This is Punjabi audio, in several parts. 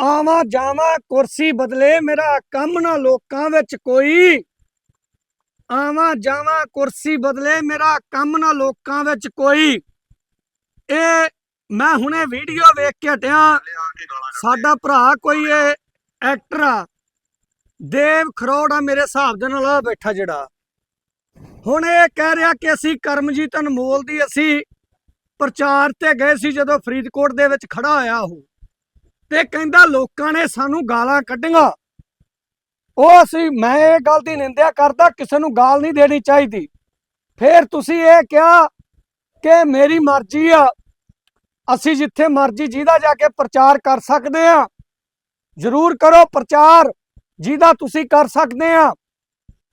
ਆਵਾਂ ਜਾਵਾਂ, ਕੁਰਸੀ ਬਦਲੇ ਮੇਰਾ ਕੰਮ ਨਾ ਲੋਕਾਂ ਵਿੱਚ ਕੋਈ। ਆਵਾਂ ਜਾਵਾਂ, ਕੁਰਸੀ ਬਦਲੇ ਮੇਰਾ ਕੰਮ ਨਾ ਲੋਕਾਂ ਵਿੱਚ ਕੋਈ। ਇਹ ਮੈਂ ਹੁਣੇ ਵੀਡੀਓ ਵੇਖ ਕੇ ਹਟਿਆ। ਸਾਡਾ ਭਰਾ ਕੋਈ ਇਹ ਐਕਟਰ ਆ। ਦੇਵ ਖਰੋੜ ਆ ਮੇਰੇ ਹਿਸਾਬ ਦੇ ਨਾਲ ਆ ਬੈਠਾ ਜਿਹੜਾ। ਹੁਣ ਇਹ ਕਹਿ ਰਿਹਾ ਕਿ ਅਸੀਂ ਕਰਮਜੀਤ ਅਨਮੋਲ ਦੀ ਅਸੀਂ ਪ੍ਰਚਾਰ ਤੇ ਗਏ ਸੀ ਜਦੋਂ ਫਰੀਦਕੋਟ ਦੇ ਵਿੱਚ ਖੜਾ ਹੋਇਆ ਉਹ। ਤੇ ਕਹਿੰਦਾ ਲੋਕਾਂ ਨੇ ਸਾਨੂੰ ਗਾਲਾਂ ਕੱਢੀਆਂ। ਉਹ ਅਸੀਂ, ਮੈਂ ਇਹ ਗੱਲ ਦੀ ਨਿੰਦਿਆ ਕਰਦਾ, ਕਿਸੇ ਨੂੰ ਗਾਲ ਨਹੀਂ ਦੇਣੀ ਚਾਹੀਦੀ। ਫਿਰ ਤੁਸੀਂ ਇਹ ਕਿਹਾ ਕਿ ਮੇਰੀ ਮਰਜ਼ੀ ਆ। ਅਸੀਂ ਜਿੱਥੇ ਮਰਜ਼ੀ ਜਿਹਦਾ ਜਾ ਕੇ ਪ੍ਰਚਾਰ ਕਰ ਸਕਦੇ ਆ। ਜ਼ਰੂਰ ਕਰੋ ਪ੍ਰਚਾਰ, ਜਿਹਦਾ ਤੁਸੀਂ ਕਰ ਸਕਦੇ ਆ।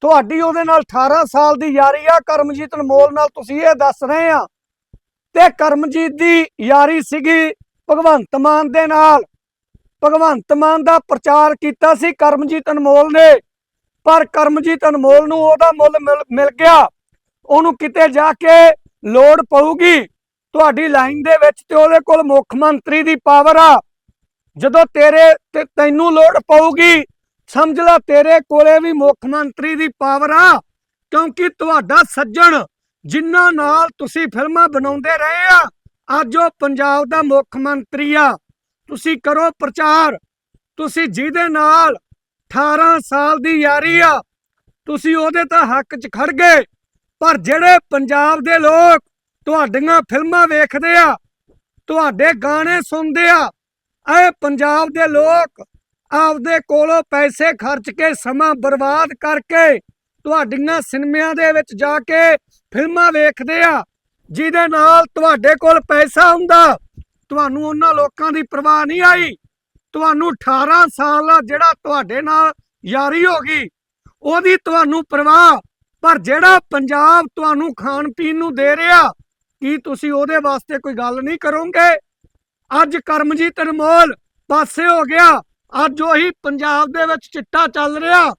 ਤੁਹਾਡੀ ਉਹਦੇ ਨਾਲ 18 ਸਾਲ ਦੀ ਯਾਰੀ ਆ। ਕਰਮਜੀਤ ਅਨਮੋਲ ਨਾਲ ਤੁਸੀਂ ਇਹ ਦੱਸ ਰਹੇ ਆ। ਤੇ ਕਰਮਜੀਤ ਦੀ ਯਾਰੀ ਸੀਗੀ ਭਗਵੰਤ ਮਾਨ ਦੇ ਨਾਲ। ਭਗਵੰਤ ਮਾਨ ਦਾ ਪ੍ਰਚਾਰ ਕੀਤਾ ਸੀ, ਕਰਮਜੀਤ ਅਨਮੋਲ ਨੇ। ਪਰ ਕਰਮਜੀਤ ਅਨਮੋਲ ਨੂੰ ਉਹਦਾ ਮੁੱਲ ਮਿਲ- ਮਿਲ ਗਿਆ। ਉਹਨੂੰ ਕਿਤੇ ਜਾ ਕੇ ਲੋੜ ਪਊਗੀ। ਤੁਹਾਡੀ ਲਾਈਨ ਦੇ ਵਿੱਚ ਤੇ ਉਹਦੇ ਕੋਲ ਮੁੱਖ ਮੰਤਰੀ ਦੀ ਪਾਵਰ ਆ। ਜਦੋਂ ਤੇਰੇ ਤੇ ਤੈਨੂੰ ਲੋੜ ਪਊਗੀ, ਸਮਝ ਲੈ ਤੇਰੇ ਕੋਲੇ ਵੀ ਮੁੱਖ ਮੰਤਰੀ ਦੀ ਪਾਵਰ ਆ। ਕਿਉਂਕਿ ਤੁਹਾਡਾ ਸੱਜਣ ਜਿਨ੍ਹਾਂ ਨਾਲ ਤੁਸੀਂ ਫਿਲਮਾਂ ਬਣਾਉਂਦੇ ਰਹੇ ਆ, ਅੱਜ ਉਹ ਪੰਜਾਬ ਦਾ ਮੁੱਖ ਮੰਤਰੀ ਆ। ਤੁਸੀਂ ਕਰੋ ਪ੍ਰਚਾਰ। ਤੁਸੀਂ ਜਿਹਦੇ ਨਾਲ 18 ਸਾਲ ਦੀ ਯਾਰੀ ਆ, ਤੁਸੀਂ ਉਹਦੇ ਤਾਂ ਹੱਕ 'ਚ ਖੜ ਗਏ। ਪਰ ਜਿਹੜੇ ਪੰਜਾਬ ਦੇ ਲੋਕ ਤੁਹਾਡੀਆਂ ਫਿਲਮਾਂ ਵੇਖਦੇ ਆ, ਤੁਹਾਡੇ ਗਾਣੇ ਸੁਣਦੇ ਆ, ਇਹ ਪੰਜਾਬ ਦੇ ਲੋਕ ਆਪਦੇ ਕੋਲੋਂ ਪੈਸੇ ਖਰਚ ਕੇ ਸਮਾਂ ਬਰਬਾਦ ਕਰਕੇ ਤੁਹਾਡੀਆਂ ਸਿਨੇਮਿਆਂ ਦੇ ਵਿੱਚ ਜਾ ਕੇ ਫਿਲਮਾਂ ਵੇਖਦੇ ਆ, ਜਿਹਦੇ ਨਾਲ ਤੁਹਾਡੇ ਕੋਲ ਪੈਸਾ ਹੁੰਦਾ। ਤੁਹਾਨੂੰ ਉਹਨਾਂ ਲੋਕਾਂ ਦੀ ਪਰਵਾਹ ਨਹੀਂ ਆਈ। ਤੁਹਾਨੂੰ 18 ਸਾਲ ਜਿਹੜਾ ਤੁਹਾਡੇ ਨਾਲ ਯਾਰੀ ਹੋ ਗਈ। ਉਹਦੀ ਤੁਹਾਨੂੰ ਪਰਵਾਹ, ਪਰ ਜਿਹੜਾ ਪੰਜਾਬ ਤੁਹਾਨੂੰ ਖਾਣ ਪੀਣ ਨੂੰ ਦੇ ਰਿਹਾ, ਕੀ ਤੁਸੀਂ ਉਹਦੇ ਵਾਸਤੇ ਕੋਈ ਗੱਲ ਨਹੀਂ ਕਰੋਗੇ? ਅੱਜ ਕਰਮਜੀਤ ਅਨਮੋਲ ਪਾਸੇ ਹੋ ਗਿਆ। ਅੱਜ ਉਹੀ ਪੰਜਾਬ ਦੇ ਵਿੱਚ ਚਿੱਟਾ ਚੱਲ ਰਿਹਾ।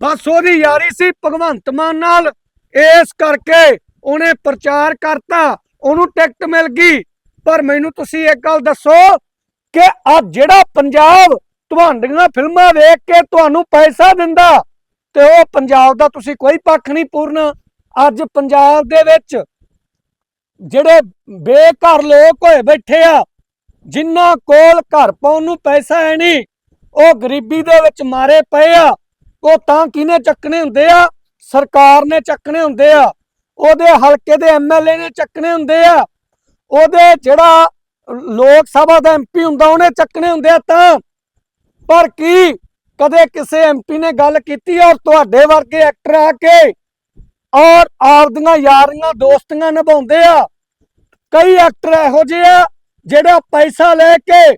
ਬਸ ਉਹਦੀ ਯਾਰੀ ਸੀ ਭਗਵੰਤ ਮਾਨ ਨਾਲ। ਇਸ ਕਰਕੇ ਉਹਨੇ ਪ੍ਰਚਾਰ ਕਰਤਾ। ਉਹਨੂੰ ਟਿਕਟ ਮਿਲ ਗਈ। ਪਰ ਮੈਨੂੰ ਤੁਸੀਂ ਇੱਕ ਗੱਲ ਦੱਸੋ ਕਿ ਆ ਜਿਹੜਾ ਪੰਜਾਬ ਤੁਹਾਡੀਆਂ ਫਿਲਮਾਂ ਵੇਖ ਕੇ ਤੁਹਾਨੂੰ ਪੈਸਾ ਦਿੰਦਾ ਤੇ ਉਹ ਪੰਜਾਬ ਦਾ ਤੁਸੀਂ ਕੋਈ ਪੱਖ ਨਹੀਂ ਪੂਰਨ। ਅੱਜ ਪੰਜਾਬ ਦੇ ਵਿੱਚ ਜਿਹੜੇ ਬੇਘਰ ਲੋਕ ਹੋਏ ਬੈਠੇ ਆ, ਜਿਨ੍ਹਾਂ ਕੋਲ ਘਰ ਪਾਉਣ ਨੂੰ ਪੈਸਾ ਹੈ ਨਹੀਂ, ਉਹ ਗਰੀਬੀ ਦੇ ਵਿੱਚ ਮਾਰੇ ਪਏ ਆ। ਉਹ ਤਾਂ ਕਿਹਨੇ ਚੱਕਣੇ ਹੁੰਦੇ ਆ? ਸਰਕਾਰ ਨੇ ਚੱਕਣੇ ਹੁੰਦੇ ਆ। ਉਹਦੇ ਹਲਕੇ ਦੇ ਐਮਐਲਏ ਨੇ ਚੱਕਣੇ ਹੁੰਦੇ ਆ। ਉਹਦੇ ਜਿਹੜਾ ਲੋਕ ਸਭਾ ਦਾ ਐਮਪੀ ਹੁੰਦਾ, ਉਹਨੇ ਚੱਕਣੇ ਹੁੰਦੇ ਆ ਤਾਂ। ਪਰ ਕੀ ਕਦੇ ਕਿਸੇ ਐਮਪੀ ਨੇ ਗੱਲ ਕੀਤੀ ਔਰ ਤੁਹਾਡੇ ਵਰਗੇ ਐਕਟਰ ਆ ਕੇ ਔਰ ਆਪਦੀਆਂ ਯਾਰੀਆਂ, ਦੋਸਤੀਆਂ ਨਿਭਾਉਂਦੇ ਆ? ਕਈ ਐਕਟਰ ਇਹੋ ਜਿਹੇ ਆ ਜਿਹੜਾ ਪੈਸਾ ਲੈ ਕੇ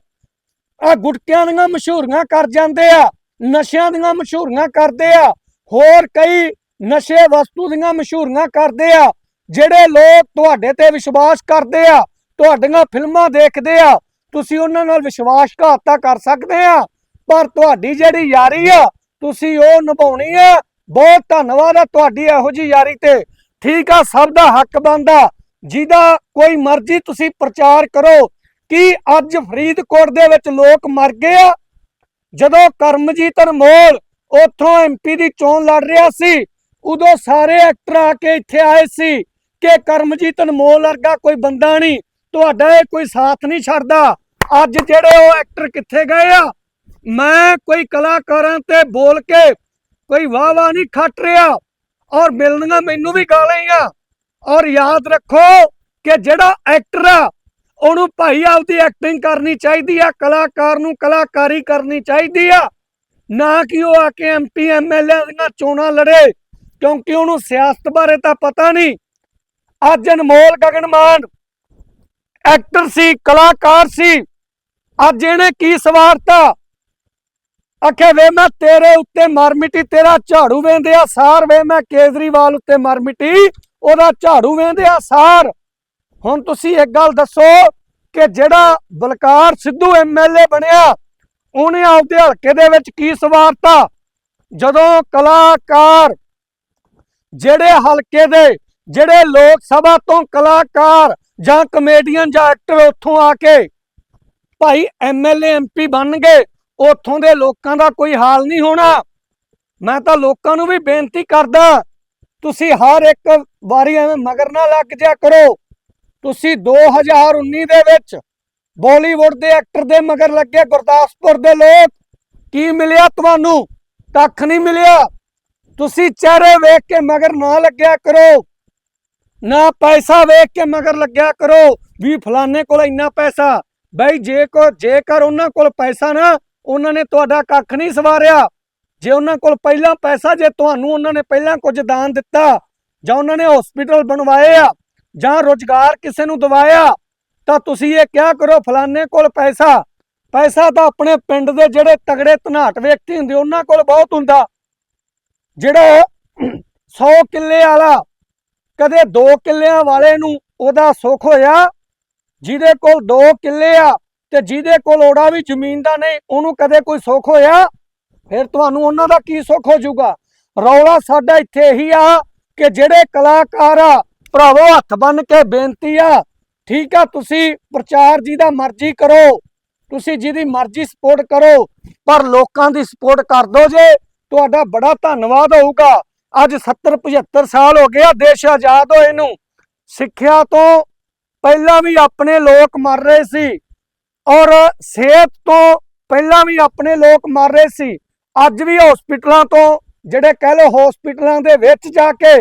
ਆ ਗੁਟਕਿਆਂ ਦੀਆਂ ਮਸ਼ਹੂਰੀਆਂ ਕਰ ਜਾਂਦੇ ਆ, ਨਸ਼ਿਆਂ ਦੀਆਂ ਮਸ਼ਹੂਰੀਆਂ ਕਰਦੇ ਆ, ਹੋਰ ਕਈ ਨਸ਼ੇ ਵਸਤੂ ਦੀਆਂ ਮਸ਼ਹੂਰੀਆਂ ਕਰਦੇ ਆ। ਜਿਹੜੇ ਲੋਕ ਤੁਹਾਡੇ ਤੇ ਵਿਸ਼ਵਾਸ ਕਰਦੇ ਆ, ਤੁਹਾਡੀਆਂ ਫਿਲਮਾਂ ਦੇਖਦੇ ਆ, ਤੁਸੀਂ ਉਹਨਾਂ ਨਾਲ ਵਿਸ਼ਵਾਸਘਾਤਤਾ ਕਰ ਸਕਦੇ ਆ, ਪਰ ਤੁਹਾਡੀ ਜਿਹੜੀ ਯਾਰੀ ਆ, ਤੁਸੀਂ ਉਹ ਨਿਭਾਉਣੀ ਆ। ਬਹੁਤ ਧੰਨਵਾਦ ਆ ਤੁਹਾਡੀ ਇਹੋ ਜੀ ਯਾਰੀ ਤੇ। ਠੀਕ ਆ, ਸਭ ਦਾ ਹੱਕ ਬਣਦਾ। ਜਿਹਦਾ ਕੋਈ ਮਰਜ਼ੀ ਤੁਸੀਂ ਪ੍ਰਚਾਰ ਕਰੋ ਕਿ ਅੱਜ ਫਰੀਦਕੋਟ ਦੇ ਵਿੱਚ ਲੋਕ ਮਰ ਗਏ ਆ। ਜਦੋਂ ਕਰਮਜੀਤ ਅਨਮੋਲ ਉੱਥੋਂ ਐਮਪੀ ਦੀ ਚੋਣ ਲੜ ਰਿਹਾ ਸੀ, ਉਦੋਂ ਸਾਰੇ ਐਕਟਰ ਆ ਕੇ ਇੱਥੇ ਆਏ ਸੀ। ਕਿ ਕਰਮਜੀਤ ਅਨਮੋਲ ਵਰਗਾ ਕੋਈ ਬੰਦਾ ਨਹੀਂ, ਤੁਹਾਡਾ ਇਹ ਕੋਈ ਸਾਥ ਨਹੀਂ ਛੱਡਦਾ। ਅੱਜ ਜਿਹੜੇ ਉਹ ਐਕਟਰ ਕਿੱਥੇ ਗਏ ਆ? ਮੈਂ ਕੋਈ ਕਲਾਕਾਰਾਂ ਤੇ ਬੋਲ ਕੇ ਕੋਈ ਵਾਹ ਵਾਹ ਨਹੀਂ ਖੱਟ ਰਿਹਾ। ਔਰ ਮਿਲਣੀਆਂ ਮੈਨੂੰ ਵੀ ਗਾਲਾਂ ਹੀ ਆ। ਔਰ ਯਾਦ ਰੱਖੋ ਕਿ ਜਿਹੜਾ ਐਕਟਰ ਆ, ਉਹਨੂੰ ਭਾਈ ਆਪਦੀ ਐਕਟਿੰਗ ਕਰਨੀ ਚਾਹੀਦੀ ਆ, ਕਲਾਕਾਰ ਨੂੰ ਕਲਾਕਾਰੀ ਕਰਨੀ ਚਾਹੀਦੀ ਆ। ਨਾ ਕਿ ਉਹ ਆ ਕੇ ਐਮਪੀ ਐਮਐਲਏ ਦੀਆਂ ਚੋਣਾਂ ਲੜੇ, ਕਿਉਂਕਿ ਉਹਨੂੰ ਸਿਆਸਤ ਬਾਰੇ ਤਾਂ ਪਤਾ ਨਹੀਂ। ਅੱਜ ਅਨਮੋਲ ਗਗਨਮਾਨ ਐਕਟਰ ਸੀ, ਕਲਾਕਾਰ ਸੀ। ਅੱਜ ਇਹਨੇ ਕੀ ਸਵਾਰਤਾ? ਆਖੇ, ਵੇ ਮੈਂ ਤੇਰੇ ਉੱਤੇ ਮਰ ਮਿੱਟੀ, ਤੇਰਾ ਝਾੜੂ ਵੇਂਦੇ ਸਾਰ। ਵੇ ਮੈਂ ਕੇਜਰੀਵਾਲ ਉੱਤੇ ਮਰ ਮਿੱਟੀ, ਉਹਦਾ ਝਾੜੂ ਵੇਂਦੇ ਸਾਰ। ਹੁਣ ਤੁਸੀਂ ਇੱਕ ਗੱਲ ਦੱਸੋ ਕਿ ਜਿਹੜਾ ਬਲਕਾਰ ਸਿੱਧੂ ਐਮਐਲਏ ਬਣਿਆ, ਉਹਨੇ ਆਪਦੇ ਹਲਕੇ ਦੇ ਵਿੱਚ ਕੀ ਸਵਾਰਤਾ? ਜਦੋਂ ਕਲਾਕਾਰ ਜਿਹੜੇ ਹਲਕੇ ਦੇ ਜਿਹੜੇ ਲੋਕ ਸਭਾ ਤੋਂ ਕਲਾਕਾਰ ਜਾਂ ਕਮੇਡੀਅਨ ਜਾਂ ਐਕਟਰ ਉੱਥੋਂ ਆ ਕੇ ਭਾਈ ਐਮਐਲਏ ਐਮਪੀ ਬਣਨਗੇ, ਉੱਥੋਂ ਦੇ ਲੋਕਾਂ ਦਾ ਕੋਈ ਹਾਲ ਨਹੀਂ ਹੋਣਾ। ਮੈਂ ਤਾਂ ਲੋਕਾਂ ਨੂੰ ਵੀ ਬੇਨਤੀ ਕਰਦਾ, ਤੁਸੀਂ ਹਰ ਇੱਕ ਵਾਰੀ ਐਵੇਂ ਮਗਰ ਨਾ ਲੱਗ ਜਾ ਕਰੋ। ਤੁਸੀਂ 2019 ਦੇ ਵਿੱਚ ਬਾਲੀਵੁੱਡ ਦੇ ਐਕਟਰ ਦੇ ਮਗਰ ਲੱਗੇ ਗੁਰਦਾਸਪੁਰ ਦੇ ਲੋਕ, ਕੀ ਮਿਲਿਆ ਤੁਹਾਨੂੰ? ਕੱਖ ਨਹੀਂ ਮਿਲਿਆ। ਤੁਸੀਂ ਚਿਹਰੇ ਵੇਖ ਕੇ ਮਗਰ ਨਾ ਲੱਗਿਆ ਕਰੋ। ਨਾ ਪੈਸਾ ਵੇਖ ਕੇ ਮਗਰ ਲੱਗਿਆ ਕਰੋ, ਵੀ ਫਲਾਣੇ ਕੋਲ ਇੰਨਾ ਪੈਸਾ। ਬਈ ਜੇ ਕੋ ਜੇਕਰ ਉਹਨਾਂ ਕੋਲ ਪੈਸਾ ਨਾ, ਉਹਨਾਂ ਨੇ ਤੁਹਾਡਾ ਕੱਖ ਨਹੀਂ ਸਵਾਰਿਆ। ਜੇ ਉਹਨਾਂ ਕੋਲ ਪਹਿਲਾਂ ਪੈਸਾ, ਜੇ ਤੁਹਾਨੂੰ ਉਹਨਾਂ ਨੇ ਪਹਿਲਾਂ ਕੁਝ ਦਾਨ ਦਿੱਤਾ, ਜਾਂ ਉਹਨਾਂ ਨੇ ਹਸਪੀਟਲ ਬਣਵਾਏ ਆ, ਜਾਂ ਰੋਜ਼ਗਾਰ ਕਿਸੇ ਨੂੰ ਦਵਾਇਆ, ਤਾਂ ਤੁਸੀਂ ਇਹ ਕਿਹਾ ਕਰੋ, ਫਲਾਣੇ ਕੋਲ ਪੈਸਾ। ਪੈਸਾ ਤਾਂ ਆਪਣੇ ਪਿੰਡ ਦੇ ਜਿਹੜੇ ਤਗੜੇ ਧਨਾਟ ਵਿਅਕਤੀ ਹੁੰਦੇ, ਉਹਨਾਂ ਕੋਲ ਬਹੁਤ ਹੁੰਦਾ। ਜਿਹੜਾ 100 ਕਿੱਲੇ ਵਾਲਾ ਕਦੇ 2 ਕਿੱਲਿਆਂ ਵਾਲੇ ਨੂੰ ਉਹਦਾ ਸੁੱਖ ਹੋਇਆ? ਜਿਹਦੇ ਕੋਲ 2 ਕਿੱਲੇ ਆ ਤੇ ਜਿਹਦੇ ਕੋਲ ਓੜਾ ਵੀ ਜ਼ਮੀਨ ਦਾ ਨਹੀਂ, ਉਹਨੂੰ ਕਦੇ ਕੋਈ ਸੁੱਖ ਹੋਇਆ? ਫਿਰ ਤੁਹਾਨੂੰ ਉਹਨਾਂ ਦਾ ਕੀ ਸੁੱਖ ਹੋ ਜਾਊਗਾ? ਰੌਲਾ ਸਾਡਾ ਇੱਥੇ ਇਹੀ ਆ ਕਿ ਜਿਹੜੇ ਕਲਾਕਾਰ ਆ, ਭਰਾਵੋ, ਹੱਥ ਬੰਨ ਕੇ ਬੇਨਤੀ ਆ, ਠੀਕ ਆ, ਤੁਸੀਂ ਪ੍ਰਚਾਰ ਜਿਹਦਾ ਮਰਜ਼ੀ ਕਰੋ, ਤੁਸੀਂ ਜਿਹਦੀ ਮਰਜ਼ੀ ਸਪੋਰਟ ਕਰੋ, ਪਰ ਲੋਕਾਂ ਦੀ ਸਪੋਰਟ ਕਰ ਦੋ ਜੇ, ਤੁਹਾਡਾ ਬੜਾ ਧੰਨਵਾਦ ਹੋਊਗਾ। ਅੱਜ 70 75 ਸਾਲ ਹੋ ਗਏ ਆ, ਦੇਸ਼ ਆਜ਼ਾਦ ਹੋਏ ਨੂੰ। ਸਿੱਖਿਆ ਤੋਂ ਪਹਿਲਾਂ ਵੀ ਆਪਣੇ ਲੋਕ ਮਰ ਰਹੇ ਸੀ ਔਰ ਸਿਹਤ ਤੋਂ ਪਹਿਲਾਂ ਵੀ ਆਪਣੇ ਲੋਕ ਮਰ ਰਹੇ ਸੀ। ਅੱਜ ਵੀ ਹਸਪੀਟਲਾਂ ਤੋਂ, ਜਿਹੜੇ ਕਹਿ ਲਓ ਹਸਪੀਟਲਾਂ ਦੇ ਵਿੱਚ ਜਾ ਕੇ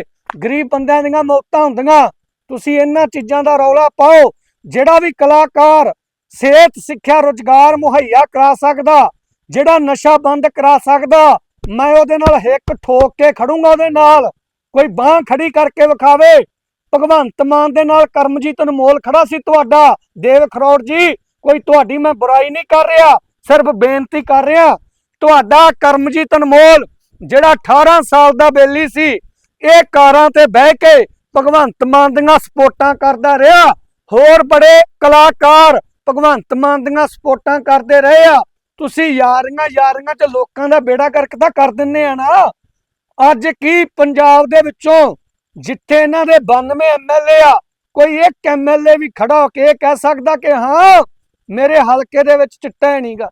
ਗਰੀਬ ਬੰਦਿਆਂ ਦੀਆਂ ਮੌਤਾਂ ਹੁੰਦੀਆਂ, ਤੁਸੀਂ ਇਹਨਾਂ ਚੀਜ਼ਾਂ ਦਾ ਰੌਲਾ ਪਾਓ, ਜਿਹੜਾ ਵੀ ਕਲਾਕਾਰ ਸਿਹਤ, ਸਿੱਖਿਆ, ਰੋਜ਼ਗਾਰ ਮੁਹੱਈਆ ਕਰਾ ਸਕਦਾ, ਜਿਹੜਾ ਨਸ਼ਾ ਬੰਦ ਕਰਾ ਸਕਦਾ ਮੈਂ ਉਹਦੇ ਨਾਲ ਹਿੱਕ ਠੋਕ ਕੇ ਖੜੂੰਗਾ ਉਹਦੇ ਨਾਲ। ਕੋਈ ਬਾਹ ਖੜੀ ਕਰਕੇ ਵਿਖਾਵੇ। ਭਗਵੰਤ ਮਾਨ ਦੇ ਨਾਲ ਕਰਮਜੀਤ ਅਨਮੋਲ ਖੜਾ ਸੀ ਤੁਹਾਡਾ। ਦੇਵ ਖਰੋੜ ਜੀ, ਕੋਈ ਤੁਹਾਡੀ ਮੈਂ ਬੁਰਾਈ ਨਹੀਂ ਕਰ ਰਿਹਾ, ਸਿਰਫ ਬੇਨਤੀ ਕਰ ਰਿਹਾ। ਤੁਹਾਡਾ ਕਰਮਜੀਤ ਅਨਮੋਲ, ਜਿਹੜਾ 18 ਸਾਲ ਦਾ ਬੇਲੀ ਸੀ, ਇਹ ਕਾਰਾਂ ਤੇ ਬਹਿ ਕੇ ਭਗਵੰਤ ਮਾਨ ਦੀਆਂ ਸਪੋਰਟਾਂ ਕਰਦਾ ਰਿਹਾ। ਹੋਰ ਬੜੇ ਕਲਾਕਾਰ ਭਗਵੰਤ ਮਾਨ ਦੀਆਂ ਸਪੋਰਟਾਂ ਕਰਦੇ ਰਹੇ ਆ। ਤੁਸੀਂ ਯਾਰੀਆਂ ਯਾਰੀਆਂ ਚ ਲੋਕਾਂ ਦਾ ਬੇੜਾ ਕਰਕ ਤਾਂ ਕਰ ਦਿੰਨੇ ਆ ਨਾ। ਅੱਜ ਕੀ ਪੰਜਾਬ ਦੇ ਵਿੱਚੋਂ ਜਿੱਥੇ ਇਹਨਾਂ ਦੇ 92 ਐਮਐਲਏ ਆ, ਕੋਈ ਇੱਕ ਐਮਐਲਏ ਵੀ ਖੜਾ ਹੋ ਕੇ ਇਹ ਕਹਿ ਸਕਦਾ ਕਿ ਹਾਂ, ਮੇਰੇ ਹਲਕੇ ਦੇ ਵਿੱਚ ਚਿੱਟਾ ਹੈ ਨਹੀਂਗਾ।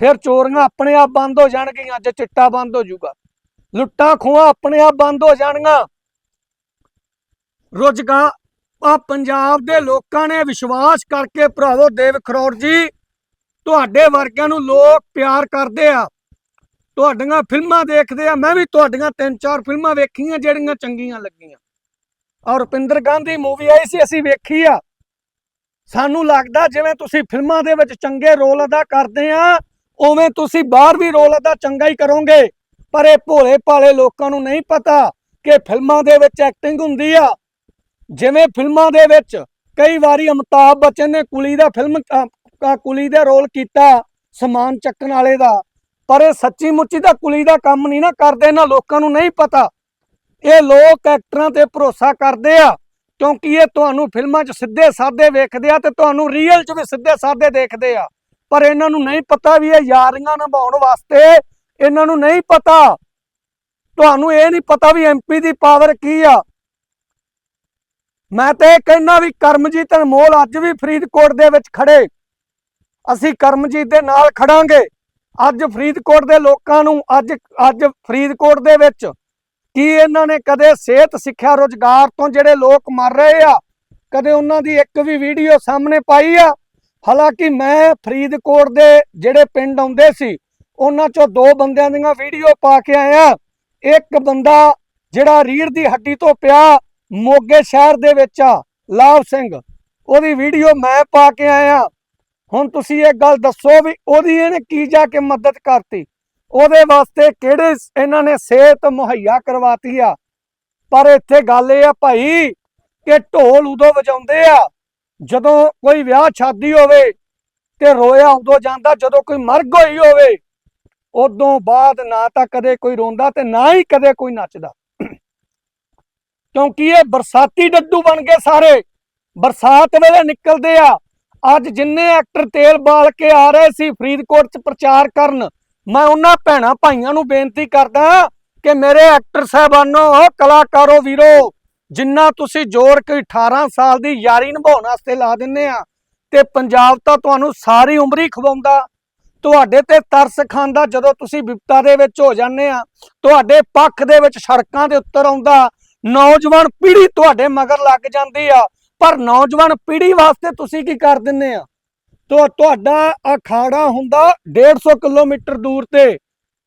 ਫਿਰ ਚੋਰੀਆਂ ਆਪਣੇ ਆਪ ਬੰਦ ਹੋ ਜਾਣਗੀਆਂ, ਜੇ ਚਿੱਟਾ ਬੰਦ ਹੋ ਜਾਊਗਾ। ਲੁੱਟਾਂ ਖੋਹਾਂ ਆਪਣੇ ਆਪ ਬੰਦ ਹੋ ਜਾਣਗੀਆਂ। ਰੋਜ਼ਗਾਰ ਆ ਪੰਜਾਬ ਦੇ ਲੋਕਾਂ ਨੇ ਵਿਸ਼ਵਾਸ ਕਰਕੇ ਭਰਾਵੋ ਦੇਵ ਖਰੋੜ ਜੀ ਤੁਹਾਡੇ ਵਰਗਿਆਂ ਨੂੰ ਲੋਕ ਪਿਆਰ ਕਰਦੇ ਆ। ਤੁਹਾਡੀਆਂ ਫਿਲਮਾਂ ਦੇਖਦੇ ਆ। ਮੈਂ ਵੀ ਤੁਹਾਡੀਆਂ ਤਿੰਨ ਚਾਰ ਫਿਲਮਾਂ ਵੇਖੀਆਂ, ਜਿਹੜੀਆਂ ਚੰਗੀਆਂ ਲੱਗੀਆਂ। ਔਰ ਰੁਪਿੰਦਰ ਗਾਂਧੀ ਮੂਵੀ ਆਈ ਸੀ, ਅਸੀਂ ਵੇਖੀ ਆ। ਸਾਨੂੰ ਲੱਗਦਾ ਜਿਵੇਂ ਤੁਸੀਂ ਫਿਲਮਾਂ ਦੇ ਵਿੱਚ ਚੰਗੇ ਰੋਲ ਅਦਾ ਕਰਦੇ ਆ, ਉਵੇਂ ਤੁਸੀਂ ਬਾਹਰ ਵੀ ਰੋਲ ਅਦਾ ਚੰਗਾ ਹੀ ਕਰੋਗੇ। ਪਰ ਇਹ ਭੋਲੇ ਭਾਲੇ ਲੋਕਾਂ ਨੂੰ ਨਹੀਂ ਪਤਾ ਕਿ ਫਿਲਮਾਂ ਦੇ ਵਿੱਚ ਐਕਟਿੰਗ ਹੁੰਦੀ ਆ। ਜਿਵੇਂ ਫਿਲਮਾਂ ਦੇ ਵਿੱਚ ਕਈ ਵਾਰੀ ਅਮਿਤਾਭ ਬੱਚਨ ਨੇ ਕੁਲੀ ਦਾ ਫਿਲਮ ਕੁਲੀ ਦੇ ਰੋਲ ਕੀਤਾ ਸਮਾਨ ਚੱਕਣ ਵਾਲੇ ਦਾ। ਪਰ ਇਹ ਸੱਚੀ ਮੁੱਚੀ ਦਾ ਕੁਲੀ ਦਾ ਕੰਮ ਨਹੀਂ ਨਾ ਕਰਦੇ, ਇਹਨਾਂ ਲੋਕਾਂ ਨੂੰ ਨਹੀਂ ਪਤਾ। ਇਹ ਲੋਕ ਐਕਟਰਾਂ ਤੇ ਭਰੋਸਾ ਕਰਦੇ ਆ, ਕਿਉਂਕਿ ਇਹ ਤੁਹਾਨੂੰ ਫਿਲਮਾਂ 'ਚ ਸਿੱਧੇ ਸਾਦੇ ਵੇਖਦੇ ਆ ਤੇ ਤੁਹਾਨੂੰ ਰੀਅਲ 'ਚ ਵੀ ਸਿੱਧੇ ਸਾਦੇ ਦੇਖਦੇ ਆ। ਪਰ ਇਹਨਾਂ ਨੂੰ ਨਹੀਂ ਪਤਾ ਵੀ ਇਹ ਯਾਰੀਆਂ ਨਿਭਾਉਣ ਵਾਸਤੇ, ਇਹਨਾਂ ਨੂੰ ਨਹੀਂ ਪਤਾ। ਤੁਹਾਨੂੰ ਇਹ ਨਹੀਂ ਪਤਾ ਵੀ ਐਮਪੀ ਦੀ ਪਾਵਰ ਕੀ ਆ। ਮੈਂ ਤੇ ਇਹ ਕਹਿਣਾ ਵੀ ਕਰਮਜੀਤ ਅਨਮੋਲ ਅੱਜ ਵੀ ਫਰੀਦਕੋਟ ਦੇ ਵਿੱਚ ਖੜੇ। ਅਸੀਂ ਕਰਮਜੀਤ ਦੇ ਨਾਲ ਖੜਾਂਗੇ। ਅੱਜ ਫਰੀਦਕੋਟ ਦੇ ਲੋਕਾਂ ਨੂੰ, ਅੱਜ ਅੱਜ ਫਰੀਦਕੋਟ ਦੇ ਵਿੱਚ ਕੀ ਇਹਨਾਂ ਨੇ ਕਦੇ ਸਿਹਤ, ਸਿੱਖਿਆ, ਰੋਜ਼ਗਾਰ ਤੋਂ ਜਿਹੜੇ ਲੋਕ ਮਰ ਰਹੇ ਆ, ਕਦੇ ਉਹਨਾਂ ਦੀ ਇੱਕ ਵੀ ਵੀਡੀਓ ਸਾਹਮਣੇ ਪਾਈ ਆ? ਹਾਲਾਂਕਿ ਮੈਂ ਫਰੀਦਕੋਟ ਦੇ ਜਿਹੜੇ ਪਿੰਡ ਆਉਂਦੇ ਸੀ, ਉਹਨਾਂ ਚੋਂ ਦੋ ਬੰਦਿਆਂ ਦੀਆਂ ਵੀਡੀਓ ਪਾ ਕੇ ਆਇਆ। ਇੱਕ ਬੰਦਾ ਜਿਹੜਾ ਰੀੜ ਦੀ ਹੱਡੀ ਤੋਂ ਪਿਆ ਮੋਗੇ ਸ਼ਹਿਰ ਦੇ ਵਿੱਚ ਆ ਲਾਭ ਸਿੰਘ। ਉਹਦੀ ਵੀਡੀਓ ਮੈਂ ਪਾ ਕੇ ਆਇਆ। ਹੁਣ ਤੁਸੀਂ ਇਹ ਗੱਲ ਦੱਸੋ ਵੀ ਉਹਦੀ ਇਹਨੇ ਕੀ ਜਾ ਕੇ ਮਦਦ ਕਰਤੀ? ਉਹਦੇ ਵਾਸਤੇ ਕਿਹੜੇ ਇਹਨਾਂ ਨੇ ਸਿਹਤ ਮੁਹੱਈਆ ਕਰਵਾਤੀ ਆ? ਪਰ ਇੱਥੇ ਗੱਲ ਇਹ ਆ ਭਾਈ ਕਿ ਢੋਲ ਉਦੋਂ ਵਜਾਉਂਦੇ ਆ ਜਦੋਂ ਕੋਈ ਵਿਆਹ ਸ਼ਾਦੀ ਹੋਵੇ ਤੇ ਰੋਇਆ ਉਦੋਂ ਜਾਂਦਾ, ਜਦੋਂ ਕੋਈ ਮਰਗ ਹੋਈ ਹੋਵੇ, ਉਦੋਂ ਬਾਅਦ ਨਾ ਤਾਂ ਕਦੇ ਕੋਈ ਰੋਂਦਾ ਤੇ ਨਾ ਹੀ ਕਦੇ ਕੋਈ ਨੱਚਦਾ। ਕਿਉਂਕਿ ਇਹ ਬਰਸਾਤੀ ਡੱਡੂ ਬਣ ਗਏ ਸਾਰੇ। ਬਰਸਾਤ ਵੇਲੇ ਨਿਕਲਦੇ ਆ। ਅੱਜ ਜਿੰਨੇ ਐਕਟਰ ਤੇਲ ਬਾਲ ਕੇ ਆ ਰਹੇ ਸੀ ਫਰੀਦਕੋਟ 'ਚ ਪ੍ਰਚਾਰ ਕਰਨ, ਮੈਂ ਉਹਨਾਂ ਭੈਣਾਂ ਭਾਈਆਂ ਨੂੰ ਬੇਨਤੀ ਕਰਦਾ ਕਿ ਮੇਰੇ ਐਕਟਰ ਸਾਹਿਬਾਨੋ, ਕਲਾਕਾਰੋ ਵੀਰੋ, ਜਿੰਨਾ ਤੁਸੀਂ ਜੋਰ ਕੇ 18 ਸਾਲ ਦੀ ਯਾਰੀ ਨਿਭਾਉਣ ਵਾਸਤੇ ਲਾ ਦਿੰਨੇ ਆ, ਤੇ ਪੰਜਾਬ ਤਾਂ ਤੁਹਾਨੂੰ ਸਾਰੀ ਉਮਰ ਹੀ ਖਵਾਉਂਦਾ। ਤੁਹਾਡੇ ਤੇ ਤਰਸ ਖਾਂਦਾ ਜਦੋਂ ਤੁਸੀਂ ਵਿਪਤਾ ਦੇ ਵਿੱਚ ਹੋ ਜਾਂਦੇ ਆ। ਤੁਹਾਡੇ ਪੱਖ ਦੇ ਵਿੱਚ ਸੜਕਾਂ ਦੇ ਉੱਤਰ ਆਉਂਦਾ। ਨੌਜਵਾਨ ਪੀੜ੍ਹੀ ਤੁਹਾਡੇ ਮਗਰ ਲੱਗ ਜਾਂਦੀ ਆ। ਪਰ ਨੌਜਵਾਨ ਪੀੜ੍ਹੀ ਵਾਸਤੇ ਤੁਸੀਂ ਕੀ ਕਰ ਦਿੰਦੇ ਆ? ਤੋ, ਤੁਹਾਡਾ ਅਖਾੜਾ ਹੁੰਦਾ 150 ਕਿਲੋਮੀਟਰ ਦੂਰ ਤੇ।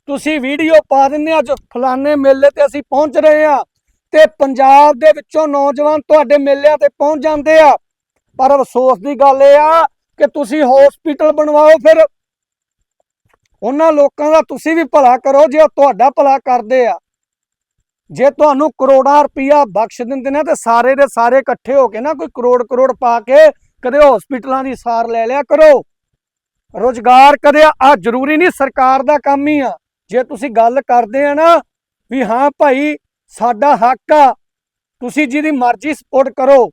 ਤੁਸੀਂ ਵੀਡੀਓ ਪਾ ਦਿੰਦੇ ਆ ਅੱਜ ਫਲਾਣੇ ਮੇਲੇ ਤੇ ਅਸੀਂ ਪਹੁੰਚ ਰਹੇ ਆ ਤੇ ਪੰਜਾਬ ਦੇ ਵਿੱਚੋਂ ਨੌਜਵਾਨ ਤੁਹਾਡੇ ਮੇਲਿਆਂ ਤੇ ਪਹੁੰਚ ਜਾਂਦੇ ਆ। ਪਰ ਅਫਸੋਸ ਦੀ ਗੱਲ ਇਹ ਆ ਕਿ ਤੁਸੀਂ ਹਸਪੀਟਲ ਬਣਵਾਓ ਫਿਰ। ਉਹਨਾਂ ਲੋਕਾਂ ਦਾ ਤੁਸੀਂ ਵੀ ਭਲਾ ਕਰੋ ਜੇ ਉਹ ਤੁਹਾਡਾ ਭਲਾ ਕਰਦੇ ਆ। ਜੇ ਤੁਹਾਨੂੰ ਕਰੋੜਾਂ ਰੁਪਈਆ ਬਖਸ਼ ਦਿੰਦੇ ਨੇ ਤੇ ਸਾਰੇ ਦੇ ਸਾਰੇ ਇਕੱਠੇ ਹੋ ਕੇ ਨਾ ਕੋਈ ਕਰੋੜ ਕਰੋੜ ਪਾ ਕੇ ਕਦੇ ਹਸਪੀਟਲਾਂ ਦੀ ਸਾਰ ਲੈ ਲਿਆ ਕਰੋ। ਰੋਜ਼ਗਾਰ ਕਦੇ ਆ ਜ਼ਰੂਰੀ ਨਹੀਂ ਸਰਕਾਰ ਦਾ ਕੰਮ ਹੀ ਆ। ਜੇ ਤੁਸੀਂ ਗੱਲ ਕਰਦੇ ਆ ਨਾ ਵੀ ਹਾਂ ਭਾਈ, ਸਾਡਾ ਹੱਕ ਆ, ਤੁਸੀਂ ਜਿਹਦੀ ਮਰਜ਼ੀ ਸਪੋਰਟ ਕਰੋ,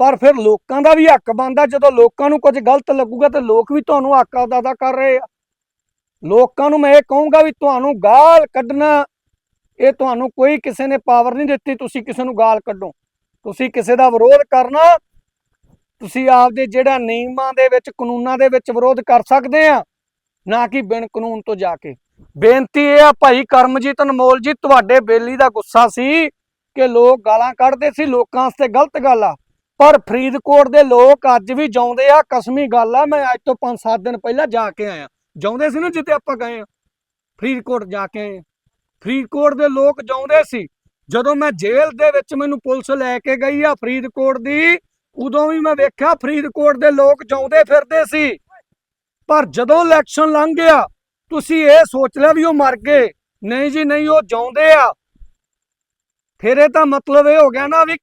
ਪਰ ਫਿਰ ਲੋਕਾਂ ਦਾ ਵੀ ਹੱਕ ਬਣਦਾ, ਜਦੋਂ ਲੋਕਾਂ ਨੂੰ ਕੁਝ ਗਲਤ ਲੱਗੂਗਾ ਤੇ ਲੋਕ ਵੀ ਤੁਹਾਨੂੰ ਹੱਕ ਅਦਾ ਕਰ ਰਹੇ ਆ। ਲੋਕਾਂ ਨੂੰ ਮੈਂ ਇਹ ਕਹੂੰਗਾ ਵੀ ਤੁਹਾਨੂੰ ਗਾਲ ਕੱਢਣਾ ਇਹ ਤੁਹਾਨੂੰ ਕੋਈ ਕਿਸੇ ਨੇ ਪਾਵਰ ਨਹੀਂ ਦਿੱਤੀ, ਤੁਸੀਂ ਕਿਸੇ ਨੂੰ ਗਾਲ ਕੱਢੋ। ਤੁਸੀਂ ਕਿਸੇ ਦਾ ਵਿਰੋਧ ਕਰਨਾ, ਤੁਸੀਂ ਆਪਦੇ ਜਿਹੜਾ ਨਿਯਮਾਂ ਦੇ ਵਿੱਚ, ਕਾਨੂੰਨਾਂ ਦੇ ਵਿੱਚ ਵਿਰੋਧ ਕਰ ਸਕਦੇ ਆ, ਨਾ ਕਿ ਬਿਨ ਕਾਨੂੰਨ ਤੋਂ ਜਾ ਕੇ। ਬੇਨਤੀ ਇਹ ਆ ਭਾਈ ਕਰਮਜੀਤ ਅਨਮੋਲ ਜੀ, ਤੁਹਾਡੇ ਬੇਲੀ ਦਾ ਗੁੱਸਾ ਸੀ ਕਿ ਲੋਕ ਗਾਲਾਂ ਕੱਢਦੇ ਸੀ, ਲੋਕਾਂ ਵਾਸਤੇ ਗਲਤ ਗੱਲ ਆ। ਪਰ ਫਰੀਦਕੋਟ ਦੇ ਲੋਕ ਅੱਜ ਵੀ ਜਾਉਂਦੇ ਆ, ਕਸਮੀ ਗੱਲ ਆ, ਮੈਂ ਅੱਜ ਤੋਂ 5-7 ਦਿਨ ਪਹਿਲਾਂ ਜਾ ਕੇ ਆਇਆ। ਜਿਉਂਦੇ ਸੀ ਨਾ ਜਿੱਤੇ ਆਪਾਂ ਗਏ ਆ, ਫਰੀਦਕੋਟ ਜਾ ਕੇ ਆਏ ਫਰੀਦਕੋਟ ਦੇ ਲੋਕ ਜਿਉਂਦੇ ਸੀ। ਜਦੋਂ ਮੈਂ ਜੇਲ੍ਹ ਦੇ ਵਿੱਚ ਮੈਨੂੰ ਪੁਲਿਸ ਲੈ ਕੇ ਗਈ ਆ ਫਰੀਦਕੋਟ ਦੀ, ਉਦੋਂ ਵੀ ਮੈਂ ਵੇਖਿਆ ਫਰੀਦਕੋਟ ਦੇ ਲੋਕ ਜਿਉਂਦੇ ਫਿਰਦੇ ਸੀ। ਪਰ ਜਦੋਂ ਇਲੈਕਸ਼ਨ ਲੰਘ ਗਿਆ, ਤੁਸੀਂ ਇਹ ਸੋਚ ਲਿਆ ਵੀ ਉਹ ਮਰ ਗਏ। ਨਹੀਂ ਜੀ, ਨਹੀਂ, ਉਹ ਜਿਉਂਦੇ ਆ। ਫਿਰ ਇਹ ਤਾਂ ਮਤਲਬ ਇਹ ਹੋ ਗਿਆ ਨਾ ਵੀ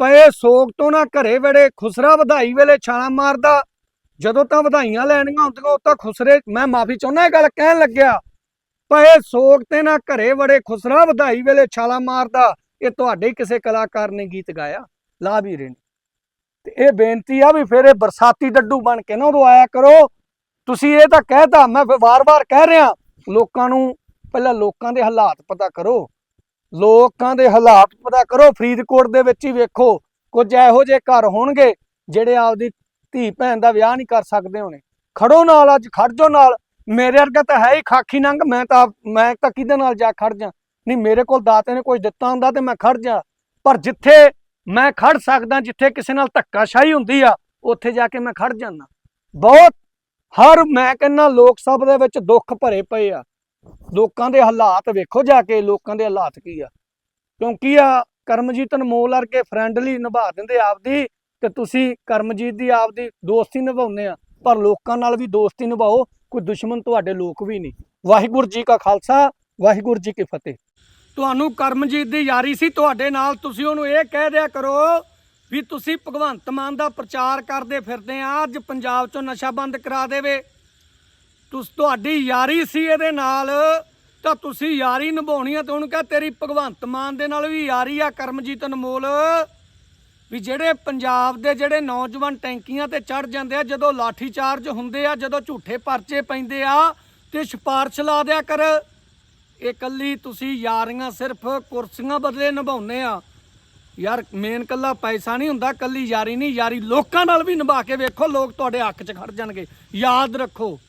ਪਏ ਸੋਗ ਤੋਂ ਨਾ ਘਰੇ ਵੜੇ, ਖੁਸਰਾ ਵਧਾਈ ਵੇਲੇ ਛਾਲਾਂ ਮਾਰਦਾ। ਜਦੋਂ ਤਾਂ ਵਧਾਈਆਂ ਲੈਣੀਆਂ ਹੁੰਦੀਆਂ ਉਹ ਤਾਂ ਖੁਸਰੇ, ਮੈਂ ਮਾਫੀ ਚਾਹੁੰਦਾ ਇਹ ਗੱਲ ਕਹਿਣ ਲੱਗਿਆ। ਪਏ ਸੋਗ ਤੇ ਨਾ ਘਰੇ ਵੜੇ ਖੁਸਰਾ ਵਧਾਈ ਵੇਲੇ ਛਾਲਾ ਮਾਰਦਾ। ਇਹ ਤੁਹਾਡੇ ਕਿਸੇ ਕਲਾਕਾਰ ਨੇ ਗੀਤ ਗਾਇਆ। ਲਾ ਵੀ ਰਹੇ ਤੇ ਇਹ ਬੇਨਤੀ ਆ ਵੀ ਫਿਰ ਇਹ ਬਰਸਾਤੀ ਡੱਡੂ ਬਣ ਕੇ ਨਾ ਉਦੋਂ ਆਇਆ ਕਰੋ। ਤੁਸੀਂ ਇਹ ਤਾਂ ਕਹਿਤਾ, ਮੈਂ ਵਾਰ-ਵਾਰ ਕਹਿ ਰਿਹਾ। ਲੋਕਾਂ ਨੂੰ ਪਹਿਲਾਂ ਲੋਕਾਂ ਦੇ ਹਾਲਾਤ ਪਤਾ ਕਰੋ। ਲੋਕਾਂ ਦੇ ਹਾਲਾਤ ਪਤਾ ਕਰੋ। ਫਰੀਦਕੋਟ ਦੇ ਵਿੱਚ ਹੀ ਵੇਖੋ। ਕੁਝ ਇਹੋ ਜਿਹੇ ਘਰ ਹੋਣਗੇ ਜਿਹੜੇ ਆਪਦੀ ਧੀ ਭੈਣ ਦਾ ਵਿਆਹ ਨਹੀਂ ਕਰ ਸਕਦੇ ਹੋਣੇ। ਖੜੋ ਨਾਲ, ਅੱਜ ਖੜ ਜਾਓ ਨਾਲ। ਮੇਰੇ ਵਰਗਾ ਤਾਂ ਹੈ ਹੀ ਖਾਖੀ ਨੰਗ, ਮੈਂ ਤਾਂ ਮੈਂ ਤਾਂ ਕਿਹਦੇ ਨਾਲ ਜਾ ਖੜ ਜਾ? ਨਹੀਂ, ਮੇਰੇ ਕੋਲ ਦਾਤੇ ਨੇ ਕੁਝ ਦਿੱਤਾ ਹੁੰਦਾ ਤੇ ਮੈਂ ਖੜ ਜਾ। ਪਰ ਜਿੱਥੇ ਮੈਂ ਖੜ ਸਕਦਾ, ਜਿੱਥੇ ਕਿਸੇ ਨਾਲ ਧੱਕਾਸ਼ਾਹੀ ਹੁੰਦੀ ਆ, ਉੱਥੇ ਜਾ ਕੇ ਮੈਂ ਖੜ ਜਾਂਦਾ। ਬਹੁਤ ਹਰ ਮੈਂ ਕਹਿੰਦਾ ਲੋਕ ਸਭ ਦੇ ਵਿੱਚ ਦੁੱਖ ਭਰੇ ਪਏ ਆ। ਲੋਕਾਂ ਦੇ ਹਾਲਾਤ ਵੇਖੋ ਜਾ ਕੇ, ਲੋਕਾਂ ਦੇ ਹਾਲਾਤ ਕੀ ਆ। ਕਿਉਂਕਿ ਆ ਕਰਮਜੀਤ ਅਨਮੋਲ ਵਰਗੇ ਫਰੈਂਡਲੀ ਨਿਭਾ ਦਿੰਦੇ ਆਪਦੀ ਤੇ ਤੁਸੀਂ ਕਰਮਜੀਤ ਦੀ ਆਪਦੀ ਦੋਸਤੀ ਨਿਭਾਉਂਦੇ ਆ। ਪਰ ਲੋਕਾਂ ਨਾਲ ਵੀ ਦੋਸਤੀ ਨਿਭਾਓ। ਕੋਈ ਦੁਸ਼ਮਣ ਤੁਹਾਡੇ ਲੋਕ ਵੀ ਨਹੀਂ। ਵਾਹਿਗੁਰੂ ਜੀ ਕਾ ਖਾਲਸਾ, ਵਾਹਿਗੁਰੂ ਜੀ ਕੀ ਫਤਿਹ। ਤੁਹਾਨੂੰ ਕਰਮਜੀਤ ਦੀ ਯਾਰੀ ਸੀ, ਤੁਹਾਡੇ ਨਾਲ ਤੁਸੀਂ ਉਹਨੂੰ ਇਹ ਕਹਿ ਦਿਆ ਕਰੋ ਵੀ ਤੁਸੀਂ ਭਗਵੰਤ ਮਾਨ ਦਾ ਪ੍ਰਚਾਰ ਕਰਦੇ ਫਿਰਦੇ ਆ, ਅੱਜ ਪੰਜਾਬ ਚੋਂ ਨਸ਼ਾ ਬੰਦ ਕਰਾ ਦੇਵੇ। ਤੁਸ, ਤੁਹਾਡੀ ਯਾਰੀ ਸੀ ਇਹਦੇ ਨਾਲ, ਤਾਂ ਤੁਸੀਂ ਯਾਰੀ ਨਿਭਾਉਣੀ ਆ ਤੇ ਉਹਨੂੰ ਕਹ ਤੇਰੀ ਭਗਵੰਤ ਮਾਨ ਦੇ ਨਾਲ ਵੀ ਯਾਰੀ ਆ, ਕਰਮਜੀਤ ਅਨਮੋਲ। ਵੀ ਜਿਹੜੇ ਪੰਜਾਬ ਦੇ ਜਿਹੜੇ ਨੌਜਵਾਨ ਟੈਂਕੀਆਂ ਤੇ ਚੜ ਜਾਂਦੇ ਆ, ਜਦੋਂ ਲਾਠੀ ਚਾਰਜ ਹੁੰਦੇ ਆ, ਜਦੋਂ ਝੂਠੇ ਪਰਚੇ ਪੈਂਦੇ ਆ, ਤੇ ਸਿਫਾਰਸ਼ ਲਾ ਦਿਆ ਕਰ। ਇਹ ਕੱਲੀ ਤੁਸੀਂ ਯਾਰੀਆਂ ਸਿਰਫ ਕੁਰਸੀਆਂ ਬਦਲੇ ਨਿਭਾਉਨੇ ਆ। ਯਾਰ, ਮੇਨ ਕੱਲਾ ਪੈਸਾ ਨਹੀਂ ਹੁੰਦਾ, ਕੱਲੀ ਯਾਰੀ ਨਹੀਂ, ਯਾਰੀ ਲੋਕਾਂ ਨਾਲ ਵੀ ਨਿਭਾ ਕੇ ਵੇਖੋ, ਲੋਕ ਤੁਹਾਡੇ ਹੱਕ 'ਚ ਖੜ ਜਾਣਗੇ। ਯਾਦ ਰੱਖੋ।